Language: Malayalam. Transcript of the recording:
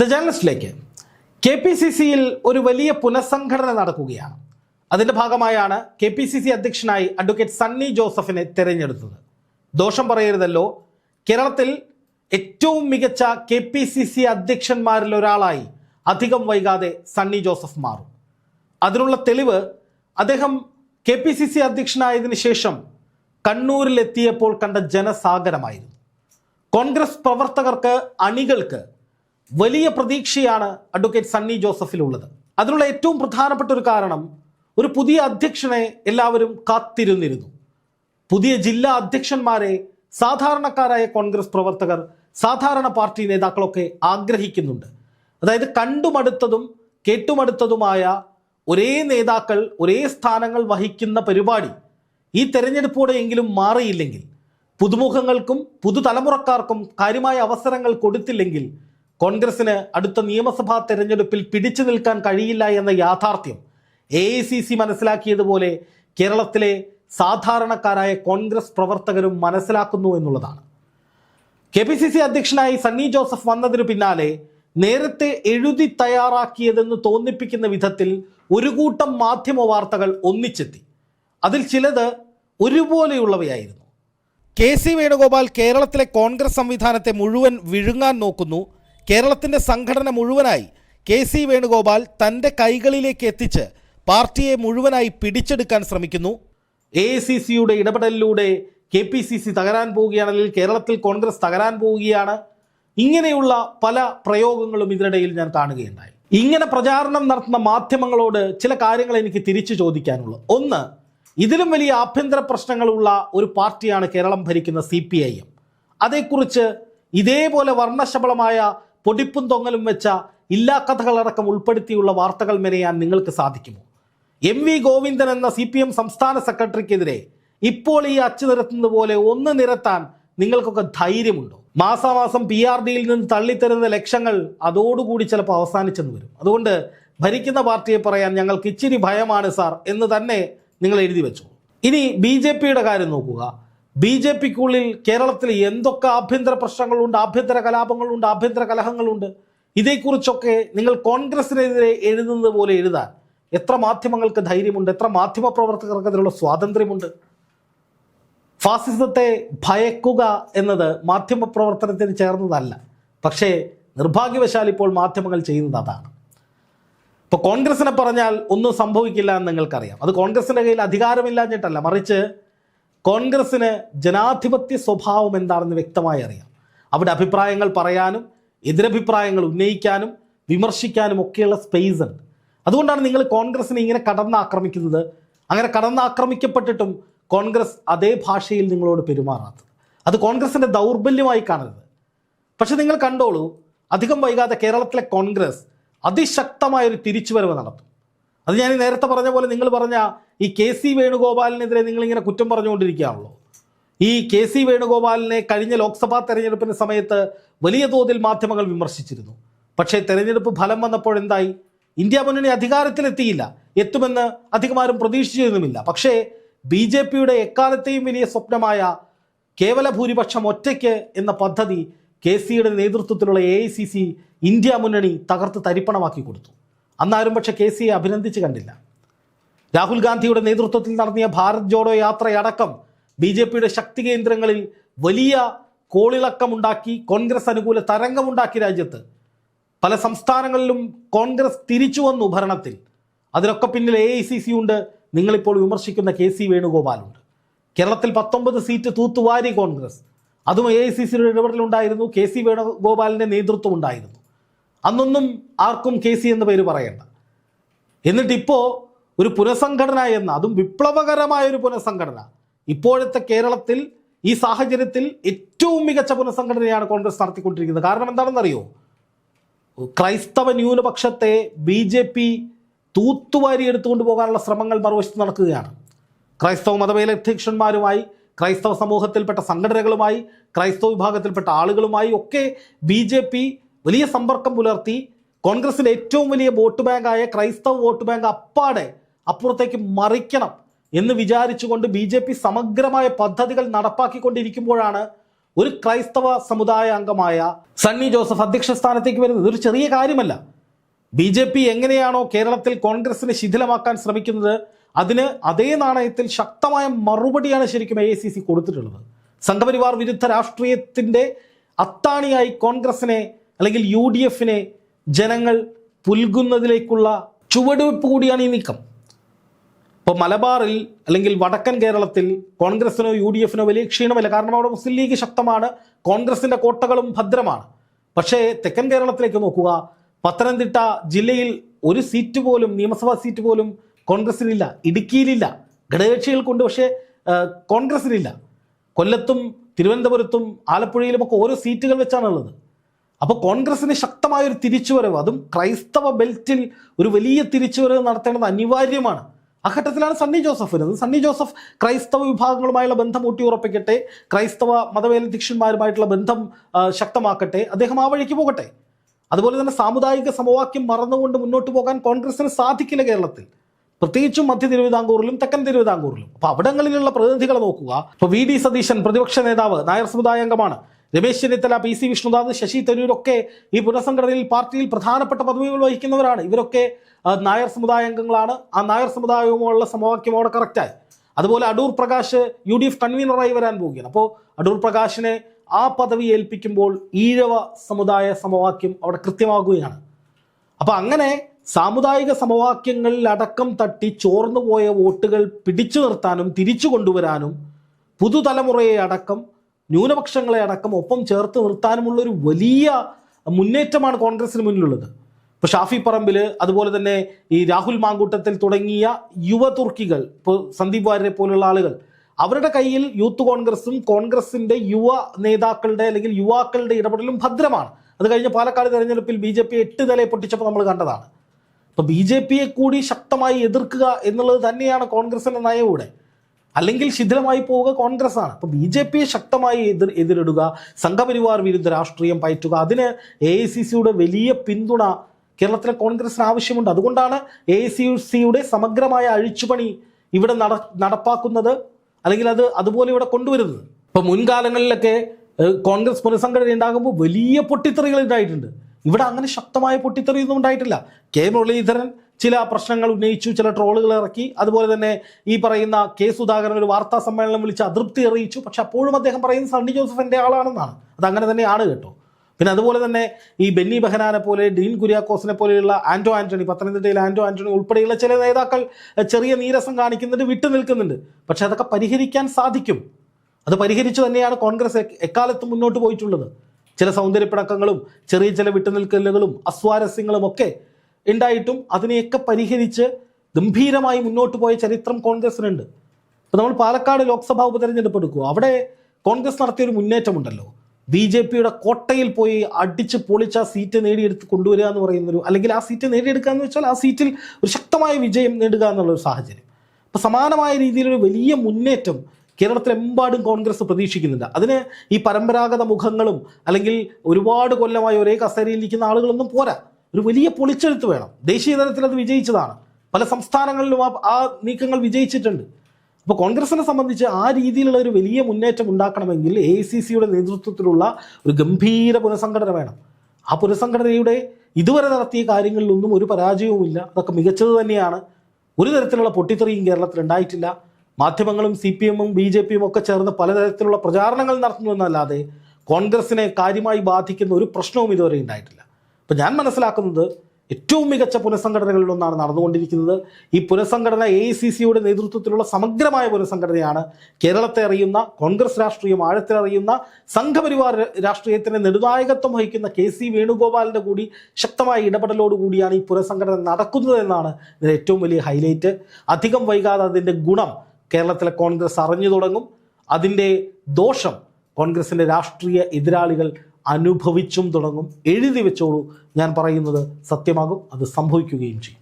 ദ ജേർണലിസ്റ്റിലേക്ക് കെ പി സി സിയിൽ ഒരു വലിയ പുനഃസംഘടന നടക്കുകയാണ്. അതിന്റെ ഭാഗമായാണ് കെ പി സി സി അധ്യക്ഷനായി അഡ്വക്കേറ്റ് സണ്ണി ജോസഫിനെ തിരഞ്ഞെടുത്തത്. ദോഷം പറയരുതല്ലോ. കേരളത്തിൽ ഏറ്റവും മികച്ച കെ പി സി സി അധ്യക്ഷന്മാരിൽ ഒരാളായി അധികം വൈകാതെ സണ്ണി ജോസഫ് മാറും. അതിനുള്ള തെളിവ് അദ്ദേഹം കെ പി സി സി അധ്യക്ഷനായതിനു ശേഷം കണ്ണൂരിലെത്തിയപ്പോൾ കണ്ട ജനസാഗരമായിരുന്നു. കോൺഗ്രസ് പ്രവർത്തകർക്ക് അണികൾക്ക് വലിയ പ്രതീക്ഷയാണ് അഡ്വക്കേറ്റ് സണ്ണി ജോസഫിലുള്ളത്. അതിനുള്ള ഏറ്റവും പ്രധാനപ്പെട്ട ഒരു കാരണം ഒരു പുതിയ അധ്യക്ഷനെ എല്ലാവരും കാത്തിരുന്നിരുന്നു. പുതിയ ജില്ലാ അധ്യക്ഷന്മാരെ സാധാരണക്കാരായ കോൺഗ്രസ് പ്രവർത്തകർ സാധാരണ പാർട്ടി നേതാക്കളൊക്കെ ആഗ്രഹിക്കുന്നുണ്ട്. അതായത് കണ്ടുമടുത്തതും കേട്ടുമടുത്തതുമായ ഒരേ നേതാക്കൾ ഒരേ സ്ഥാനങ്ങൾ വഹിക്കുന്ന പരിപാടി ഈ തെരഞ്ഞെടുപ്പോടെയെങ്കിലും മാറിയില്ലെങ്കിൽ പുതുമുഖങ്ങൾക്കും പുതുതലമുറക്കാർക്കും കാര്യമായ അവസരങ്ങൾ കൊടുത്തില്ലെങ്കിൽ കോൺഗ്രസിന് അടുത്ത നിയമസഭാ തെരഞ്ഞെടുപ്പിൽ പിടിച്ചു നിൽക്കാൻ കഴിയില്ല എന്ന യാഥാർത്ഥ്യം എ ഐ സി സി മനസ്സിലാക്കിയതുപോലെ കേരളത്തിലെ സാധാരണക്കാരായ കോൺഗ്രസ് പ്രവർത്തകരും മനസ്സിലാക്കുന്നു എന്നുള്ളതാണ്. കെ പി സി സി അധ്യക്ഷനായി സണ്ണി ജോസഫ് വന്നതിനു പിന്നാലെ നേരത്തെ എഴുതി തയ്യാറാക്കിയതെന്ന് തോന്നിപ്പിക്കുന്ന വിധത്തിൽ ഒരു കൂട്ടം മാധ്യമ വാർത്തകൾ ഒന്നിച്ചെത്തി. അതിൽ ചിലത് ഒരുപോലെയുള്ളവയായിരുന്നു. കെ സി വേണുഗോപാൽ കേരളത്തിലെ കോൺഗ്രസ് സംവിധാനത്തെ മുഴുവൻ വിഴുങ്ങാൻ നോക്കുന്നു. കേരളത്തിന്റെ സംഘടന മുഴുവനായി കെ സി വേണുഗോപാൽ തന്റെ കൈകളിലേക്ക് എത്തിച്ച് പാർട്ടിയെ മുഴുവനായി പിടിച്ചെടുക്കാൻ ശ്രമിക്കുന്നു. എ സി സിയുടെ ഇടപെടലിലൂടെ കെ പി സി സി തകരാൻ പോവുകയാണ് അല്ലെങ്കിൽ കേരളത്തിൽ കോൺഗ്രസ് തകരാൻ പോവുകയാണ്. ഇങ്ങനെയുള്ള പല പ്രയോഗങ്ങളും ഇതിനിടയിൽ ഞാൻ കാണുകയുണ്ടായി. ഇങ്ങനെ പ്രചാരണം നടത്തുന്ന മാധ്യമങ്ങളോട് ചില കാര്യങ്ങൾ എനിക്ക് തിരിച്ചു ചോദിക്കാനുള്ളൂ. ഒന്ന് ഇതിലും വലിയ ആഭ്യന്തര പ്രശ്നങ്ങളുള്ള ഒരു പാർട്ടിയാണ് കേരളം ഭരിക്കുന്ന സി പി ഐ എം. അതേക്കുറിച്ച് ഇതേപോലെ വർണശബളമായ പൊടിപ്പും തൊങ്ങലും വെച്ച ഇല്ലാ കഥകളടക്കം ഉൾപ്പെടുത്തിയുള്ള വാർത്തകൾ മെനയാൻ നിങ്ങൾക്ക് സാധിക്കുമോ? എം വി ഗോവിന്ദൻ എന്ന സി പി എം സംസ്ഥാന സെക്രട്ടറിക്കെതിരെ ഇപ്പോൾ ഈ അച്ചു നിരത്തുന്നത് പോലെ ഒന്ന് നിരത്താൻ നിങ്ങൾക്കൊക്കെ ധൈര്യമുണ്ടോ? മാസാമാസം പി ആർ ഡിയിൽ നിന്ന് തള്ളിത്തരുന്ന ലക്ഷങ്ങൾ അതോടുകൂടി ചിലപ്പോൾ അവസാനിച്ചെന്ന് വരും. അതുകൊണ്ട് ഭരിക്കുന്ന പാർട്ടിയെ പറയാൻ ഞങ്ങൾക്ക് ഇച്ചിരി ഭയമാണ് സാർ എന്ന് തന്നെ നിങ്ങൾ എഴുതി വെച്ചു ഇനി ബി ജെ പിയുടെ കാര്യം നോക്കുക. ബി ജെ പിക്കുള്ളിൽ കേരളത്തിൽ എന്തൊക്കെ ആഭ്യന്തര പ്രശ്നങ്ങളുണ്ട് ആഭ്യന്തര കലാപങ്ങളുണ്ട് ആഭ്യന്തര കലഹങ്ങളുണ്ട് ഇതേക്കുറിച്ചൊക്കെ നിങ്ങൾ കോൺഗ്രസിനെതിരെ എഴുതുന്നത് പോലെ എഴുതാൻ എത്ര മാധ്യമങ്ങൾക്ക് ധൈര്യമുണ്ട് എത്ര മാധ്യമ പ്രവർത്തകർക്ക് അതിനുള്ള സ്വാതന്ത്ര്യമുണ്ട്. ഫാസിസത്തെ ഭയക്കുക എന്നത് മാധ്യമ പ്രവർത്തനത്തിന് ചേർന്നതല്ല. പക്ഷേ നിർഭാഗ്യവശാൽ ഇപ്പോൾ മാധ്യമങ്ങൾ ചെയ്യുന്നത് അതാണ്. ഇപ്പോൾ കോൺഗ്രസിനെ പറഞ്ഞാൽ ഒന്നും സംഭവിക്കില്ല എന്ന് നിങ്ങൾക്കറിയാം. അത് കോൺഗ്രസിന്റെ കയ്യിൽ അധികാരമില്ലാഞ്ഞിട്ടല്ല. മറിച്ച് കോൺഗ്രസ്സിന് ജനാധിപത്യ സ്വഭാവം എന്താണെന്ന് വ്യക്തമായി അറിയാം. അവിടെ അഭിപ്രായങ്ങൾ പറയാനും എതിരഭിപ്രായങ്ങൾ ഉന്നയിക്കാനും വിമർശിക്കാനും ഒക്കെയുള്ള സ്പേസ് ഉണ്ട്. അതുകൊണ്ടാണ് നിങ്ങൾ കോൺഗ്രസിനെ ഇങ്ങനെ കടന്നാക്രമിക്കുന്നത്. അങ്ങനെ കടന്നാക്രമിക്കപ്പെട്ടിട്ടും കോൺഗ്രസ് അതേ ഭാഷയിൽ നിങ്ങളോട് പെരുമാറാത്തത്. അത് കോൺഗ്രസിന്റെ ദൗർബല്യമായി കാണരുത്. പക്ഷെ നിങ്ങൾ കണ്ടോളൂ അധികം വൈകാതെ കേരളത്തിലെ കോൺഗ്രസ് അതിശക്തമായൊരു തിരിച്ചുവരവ് നടത്തും. അത് ഞാൻ നേരത്തെ പറഞ്ഞ പോലെ നിങ്ങൾ പറഞ്ഞ ഈ കെ സി വേണുഗോപാലിനെതിരെ നിങ്ങളിങ്ങനെ കുറ്റം പറഞ്ഞുകൊണ്ടിരിക്കുകയാണല്ലോ. ഈ കെ സി വേണുഗോപാലിനെ കഴിഞ്ഞ ലോക്സഭാ തെരഞ്ഞെടുപ്പിന്റെ സമയത്ത് വലിയ തോതിൽ മാധ്യമങ്ങൾ വിമർശിച്ചിരുന്നു. പക്ഷേ തെരഞ്ഞെടുപ്പ് ഫലം വന്നപ്പോൾ എന്തായി? ഇന്ത്യ മുന്നണി അധികാരത്തിലെത്തിയില്ല. എത്തുമെന്ന് അധികമാരും പ്രതീക്ഷിച്ചിരുന്നുമില്ല. പക്ഷേ ബി ജെ പിയുടെ എക്കാലത്തെയും വലിയ സ്വപ്നമായ കേവല ഭൂരിപക്ഷം ഒറ്റയ്ക്ക് എന്ന പദ്ധതി കെ സിയുടെ നേതൃത്വത്തിലുള്ള A I C C India മുന്നണി തകർത്ത് തരിപ്പണമാക്കി കൊടുത്തു. അന്നാരും പക്ഷേ കെ സിയെ അഭിനന്ദിച്ച് കണ്ടില്ല. രാഹുൽ ഗാന്ധിയുടെ നേതൃത്വത്തിൽ നടത്തിയ ഭാരത് ജോഡോ യാത്രയടക്കം ബി ജെ പിയുടെ ശക്തി കേന്ദ്രങ്ങളിൽ വലിയ കോളിളക്കമുണ്ടാക്കി കോൺഗ്രസ് അനുകൂല തരംഗമുണ്ടാക്കി രാജ്യത്ത്. പല സംസ്ഥാനങ്ങളിലും കോൺഗ്രസ് തിരിച്ചു വന്നു ഭരണത്തിൽ. അതിനൊക്കെ പിന്നിൽ എ ഐ സി സി ഉണ്ട്. നിങ്ങളിപ്പോൾ വിമർശിക്കുന്ന കെ സി വേണുഗോപാലുണ്ട്. കേരളത്തിൽ പത്തൊമ്പത് സീറ്റ് തൂത്തുവാരി കോൺഗ്രസ്. അതും എ ഐ സി സിയുടെ ഇടപെടലുണ്ടായിരുന്നു. കെ സി വേണുഗോപാലിന്റെ നേതൃത്വം ഉണ്ടായിരുന്നു അന്നൊന്നും ആർക്കും കെ സി എന്ന പേര് പറയണ്ട. എന്നിട്ട് ഇപ്പോൾ ഒരു പുനഃസംഘടന എന്ന അതും വിപ്ലവകരമായ ഒരു പുനഃസംഘടന ഇപ്പോഴത്തെ കേരളത്തിൽ ഈ സാഹചര്യത്തിൽ ഏറ്റവും മികച്ച പുനഃസംഘടനയാണ് കോൺഗ്രസ് നടത്തിക്കൊണ്ടിരിക്കുന്നത്. കാരണം എന്താണെന്നറിയോ? ക്രൈസ്തവ ന്യൂനപക്ഷത്തെ ബി ജെ പി തൂത്തുവാരി എടുത്തുകൊണ്ട് പോകാനുള്ള ശ്രമങ്ങൾ മറുവശത്ത് നടക്കുകയാണ്. ക്രൈസ്തവ മതമേലധ്യക്ഷന്മാരുമായി ക്രൈസ്തവ സമൂഹത്തിൽപ്പെട്ട സംഘടനകളുമായി ക്രൈസ്തവ വിഭാഗത്തിൽപ്പെട്ട ആളുകളുമായി ഒക്കെ ബി ജെ പി വലിയ സമ്പർക്കം പുലർത്തി കോൺഗ്രസിന്റെ ഏറ്റവും വലിയ വോട്ട് ബാങ്കായ ക്രൈസ്തവ വോട്ട് ബാങ്ക് അപ്പാടെ അപ്പുറത്തേക്ക് മറിക്കണം എന്ന് വിചാരിച്ചുകൊണ്ട് ബി ജെ പി സമഗ്രമായ പദ്ധതികൾ നടപ്പാക്കിക്കൊണ്ടിരിക്കുമ്പോഴാണ് ഒരു ക്രൈസ്തവ സമുദായ അംഗമായ സണ്ണി ജോസഫ് അധ്യക്ഷ സ്ഥാനത്തേക്ക് വരുന്നത്. ഒരു ചെറിയ കാര്യമല്ല. ബി ജെ പി എങ്ങനെയാണോ കേരളത്തിൽ കോൺഗ്രസിനെ ശിഥിലമാക്കാൻ ശ്രമിക്കുന്നത് അതിന് അതേ നാണയത്തിൽ ശക്തമായ മറുപടിയാണ് ശരിക്കും എ കൊടുത്തിട്ടുള്ളത്. സംഘപരിവാർ വിരുദ്ധ രാഷ്ട്രീയത്തിന്റെ അത്താണിയായി കോൺഗ്രസിനെ അല്ലെങ്കിൽ യു ഡി എഫിനെ ജനങ്ങൾ പുൽകുന്നതിലേക്കുള്ള ചുവടുവെപ്പ് കൂടിയാണ് ഈ നീക്കം. ഇപ്പോൾ മലബാറിൽ അല്ലെങ്കിൽ വടക്കൻ കേരളത്തിൽ കോൺഗ്രസിനോ യു ഡി എഫിനോ വലിയ ക്ഷീണമല്ല. കാരണം അവിടെ മുസ്ലിം ലീഗ് ശക്തമാണ് കോൺഗ്രസിന്റെ കോട്ടകളും ഭദ്രമാണ്. പക്ഷേ തെക്കൻ കേരളത്തിലേക്ക് നോക്കുക പത്തനംതിട്ട ജില്ലയിൽ ഒരു സീറ്റ് പോലും നിയമസഭാ സീറ്റ് പോലും കോൺഗ്രസിനില്ല ഇടുക്കിയിലില്ല. ഘടകകക്ഷികൾക്കുണ്ട് പക്ഷേ കോൺഗ്രസിനില്ല കൊല്ലത്തും തിരുവനന്തപുരത്തും ആലപ്പുഴയിലുമൊക്കെ ഓരോ സീറ്റുകൾ വെച്ചാണ് ഉള്ളത് അപ്പോൾ കോൺഗ്രസിന് ശക്തമായ ഒരു തിരിച്ചുവരവ് അതും ക്രൈസ്തവ ബെൽറ്റിൽ ഒരു വലിയ തിരിച്ചുവരവ് നടത്തേണ്ടത് അനിവാര്യമാണ്. ആ ഘട്ടത്തിലാണ് സണ്ണി ജോസഫ് വരുന്നത്. സണ്ണി ജോസഫ് ക്രൈസ്തവ വിഭാഗങ്ങളുമായുള്ള ബന്ധം ഊട്ടിയുറപ്പിക്കട്ടെ ക്രൈസ്തവ മതമേലധ്യക്ഷന്മാരുമായിട്ടുള്ള ബന്ധം ശക്തമാക്കട്ടെ അദ്ദേഹം ആ വഴിക്ക് പോകട്ടെ. അതുപോലെ തന്നെ സാമുദായിക സമവാക്യം മറന്നുകൊണ്ട് മുന്നോട്ട് പോകാൻ കോൺഗ്രസിന് സാധിക്കില്ല കേരളത്തിൽ. പ്രത്യേകിച്ചും മധ്യ തിരുവിതാംകൂറിലും തെക്കൻ തിരുവിതാംകൂറിലും. അപ്പൊ അവിടങ്ങളിലുള്ള പ്രതിനിധികളെ നോക്കുക. ഇപ്പൊ വി. ഡി. സതീശൻ പ്രതിപക്ഷ നേതാവ് നായർ സമുദായ അംഗമാണ്. രമേശ് ചെന്നിത്തല പി സി വിഷ്ണുദാസ് ശശി തരൂരൊക്കെ ഈ പുനഃസംഘടനയിൽ പാർട്ടിയിൽ പ്രധാനപ്പെട്ട പദവികൾ വഹിക്കുന്നവരാണ്. ഇവരൊക്കെ നായർ സമുദായ അംഗങ്ങളാണ്. ആ നായർ സമുദായവുമുള്ള സമവാക്യം അവിടെ കറക്റ്റായി അതുപോലെ Adoor Prakash U D F കൺവീനറായി വരാൻ പോവുകയാണ്. അപ്പോൾ അടൂർ പ്രകാശിനെ ആ പദവി ഏൽപ്പിക്കുമ്പോൾ ഈഴവ സമുദായ സമവാക്യം അവിടെ കൃത്യമാകുകയാണ്. അപ്പോൾ അങ്ങനെ സാമുദായിക സമവാക്യങ്ങളിൽ അടക്കം തട്ടി ചോർന്നു പോയ വോട്ടുകൾ പിടിച്ചു നിർത്താനും തിരിച്ചു കൊണ്ടുവരാനും പുതുതലമുറയെ അടക്കം ന്യൂനപക്ഷങ്ങളെ അടക്കം ഒപ്പം ചേർത്ത് നിർത്താനുമുള്ള ഒരു വലിയ മുന്നേറ്റമാണ് കോൺഗ്രസിന് മുന്നിലുള്ളത്. ഇപ്പോൾ ഷാഫി പറമ്പിൽ അതുപോലെ തന്നെ ഈ രാഹുൽ മാങ്കൂട്ടത്തിൽ തുടങ്ങിയ യുവതുർക്കികൾ ഇപ്പോൾ സന്ദീപ് വാര്യരെ പോലുള്ള ആളുകൾ അവരുടെ കയ്യിൽ യൂത്ത് കോൺഗ്രസും കോൺഗ്രസിന്റെ യുവ നേതാക്കളുടെ അല്ലെങ്കിൽ യുവാക്കളുടെ ഇടപെടലും ഭദ്രമാണ്. അത് കഴിഞ്ഞ പാലക്കാട് തെരഞ്ഞെടുപ്പിൽ ബി ജെ പി എട്ട് നിലയെ പൊട്ടിച്ചപ്പോൾ നമ്മൾ കണ്ടതാണ്. അപ്പോൾ ബി ജെ പിയെ കൂടി ശക്തമായി എതിർക്കുക എന്നുള്ളത് തന്നെയാണ് കോൺഗ്രസിന്റെ നയവിടെ അല്ലെങ്കിൽ ശിഥിലമായി പോവുക കോൺഗ്രസ് ആണ്. അപ്പോൾ ബി ജെ പിയെ ശക്തമായി എതിർ എതിരിടുക സംഘപരിവാർ വിരുദ്ധ രാഷ്ട്രീയം പയറ്റുക അതിന് എ ഐ സി സിയുടെ വലിയ പിന്തുണ കേരളത്തിലെ കോൺഗ്രസിന് ആവശ്യമുണ്ട്. അതുകൊണ്ടാണ് എ ഐ സി സിയുടെ സമഗ്രമായ അഴിച്ചുപണി ഇവിടെ നട നടപ്പാക്കുന്നത് അല്ലെങ്കിൽ അത് അതുപോലെ ഇവിടെ കൊണ്ടുവരുന്നത്. ഇപ്പോൾ മുൻകാലങ്ങളിലൊക്കെ കോൺഗ്രസ് പുനഃസംഘടന ഉണ്ടാകുമ്പോൾ വലിയ പൊട്ടിത്തെറികൾ ഉണ്ടായിട്ടുണ്ട്. ഇവിടെ അങ്ങനെ ശക്തമായ പൊട്ടിത്തെറിയൊന്നും ഉണ്ടായിട്ടില്ല. കെ മുരളീധരൻ ചില പ്രശ്നങ്ങൾ ഉന്നയിച്ചു ചില ട്രോളുകൾ ഇറക്കി. അതുപോലെ തന്നെ ഈ പറയുന്ന കെ സുധാകരൻ ഒരു വാർത്താ സമ്മേളനം വിളിച്ച് അതൃപ്തി അറിയിച്ചു. പക്ഷെ അപ്പോഴും അദ്ദേഹം പറയുന്നത് സണ്ണി ജോസഫ് എന്റെ ആളാണെന്നാണ്. അത് അങ്ങനെ തന്നെയാണ് കേട്ടോ. പിന്നെ അതുപോലെ തന്നെ ഈ ബെന്നി ബെഹനാനെ പോലെ ഡീൻ കുര്യാക്കോസിനെ പോലെയുള്ള ആന്റോ ആന്റണി പത്തനംതിട്ടയിലെ ആന്റോ ആന്റണി ഉൾപ്പെടെയുള്ള ചില നേതാക്കൾ ചെറിയ നീരസം കാണിക്കുന്നുണ്ട് വിട്ടു നിൽക്കുന്നുണ്ട്. പക്ഷെ അതൊക്കെ പരിഹരിക്കാൻ സാധിക്കും. അത് പരിഹരിച്ചു തന്നെയാണ് കോൺഗ്രസ് എക്കാലത്തും മുന്നോട്ട് പോയിട്ടുള്ളത്. ചില സൗന്ദര്യപ്പിണക്കങ്ങളും ചെറിയ ചില വിട്ടുനിൽക്കലുകളും അസ്വാരസ്യങ്ങളും ഒക്കെ ഉണ്ടായിട്ടും അതിനെയൊക്കെ പരിഹരിച്ച് ഗംഭീരമായി മുന്നോട്ട് പോയ ചരിത്രം കോൺഗ്രസിനുണ്ട്. ഇപ്പൊ നമ്മൾ പാലക്കാട് ലോക്സഭാ ഉപതെരഞ്ഞെടുപ്പ് എടുക്കുക അവിടെ കോൺഗ്രസ് നടത്തിയൊരു മുന്നേറ്റമുണ്ടല്ലോ. ബി ജെ പിയുടെ കോട്ടയിൽ പോയി അടിച്ച് പൊളിച്ച് ആ സീറ്റ് നേടിയെടുത്ത് കൊണ്ടുവരിക എന്ന് പറയുന്നൊരു അല്ലെങ്കിൽ ആ സീറ്റ് നേടിയെടുക്കുക എന്ന് വെച്ചാൽ ആ സീറ്റിൽ ഒരു ശക്തമായ വിജയം നേടുക എന്നുള്ള ഒരു സാഹചര്യം. അപ്പോൾ സമാനമായ രീതിയിലൊരു വലിയ മുന്നേറ്റം കേരളത്തിലെമ്പാടും കോൺഗ്രസ് പ്രതീക്ഷിക്കുന്നുണ്ട്. അതിന് ഈ പരമ്പരാഗത മുഖങ്ങളും അല്ലെങ്കിൽ ഒരുപാട് കൊല്ലമായി ഒരേ കസേരയിൽ ഇരിക്കുന്ന ആളുകളൊന്നും പോരാ. ഒരു വലിയ പൊളിച്ചെഴുത്ത് വേണം. ദേശീയ തലത്തിൽ അത് വിജയിച്ചതാണ്. പല സംസ്ഥാനങ്ങളിലും ആ ആ നീക്കങ്ങൾ വിജയിച്ചിട്ടുണ്ട്. അപ്പോൾ കോൺഗ്രസിനെ സംബന്ധിച്ച് ആ രീതിയിലുള്ള ഒരു വലിയ മുന്നേറ്റം ഉണ്ടാക്കണമെങ്കിൽ എ സി സിയുടെ നേതൃത്വത്തിലുള്ള ഒരു ഗംഭീര പുനഃസംഘടന വേണം. ആ പുനഃസംഘടനയുടെ ഇതുവരെ നടത്തിയ കാര്യങ്ങളിലൊന്നും ഒരു പരാജയവുമില്ല. അതൊക്കെ മികച്ചത് തന്നെയാണ്. ഒരു തരത്തിലുള്ള പൊട്ടിത്തെറിയും കേരളത്തിൽ ഉണ്ടായിട്ടില്ല. മാധ്യമങ്ങളും സി പി എമ്മും ബി ജെ പിയും ഒക്കെ ചേർന്ന് പലതരത്തിലുള്ള പ്രചാരണങ്ങൾ നടത്തുന്നതെന്നല്ലാതെ കോൺഗ്രസിനെ കാര്യമായി ബാധിക്കുന്ന ഒരു പ്രശ്നവും ഇതുവരെ ഉണ്ടായിട്ടില്ല. അപ്പം ഞാൻ മനസ്സിലാക്കുന്നത് ഏറ്റവും മികച്ച പുനഃസംഘടനകളിലൊന്നാണ് നടന്നുകൊണ്ടിരിക്കുന്നത്. ഈ പുനഃസംഘടന എ ഐ സി സിയുടെ നേതൃത്വത്തിലുള്ള സമഗ്രമായ പുനഃസംഘടനയാണ്. കേരളത്തെ അറിയുന്ന കോൺഗ്രസ് രാഷ്ട്രീയം ആഴത്തിലറിയുന്ന സംഘപരിവാർ രാഷ്ട്രീയത്തിന് നെടുനായകത്വം വഹിക്കുന്ന കെ സി വേണുഗോപാലിന്റെ കൂടി ശക്തമായ ഇടപെടലോടുകൂടിയാണ് ഈ പുനഃസംഘടന നടക്കുന്നത് എന്നാണ് ഇതിന്റെ ഏറ്റവും വലിയ ഹൈലൈറ്റ്. അധികം വൈകാതെ അതിന്റെ ഗുണം കേരളത്തിലെ കോൺഗ്രസ് അറിഞ്ഞു തുടങ്ങും. അതിന്റെ ദോഷം കോൺഗ്രസിന്റെ രാഷ്ട്രീയ എതിരാളികൾ അനുഭവിച്ചും തുടങ്ങും. എഴുതി വെച്ചോളൂ. ഞാൻ പറയുന്നത് സത്യമാകും. അത് സംഭവിക്കുകയും ചെയ്യും.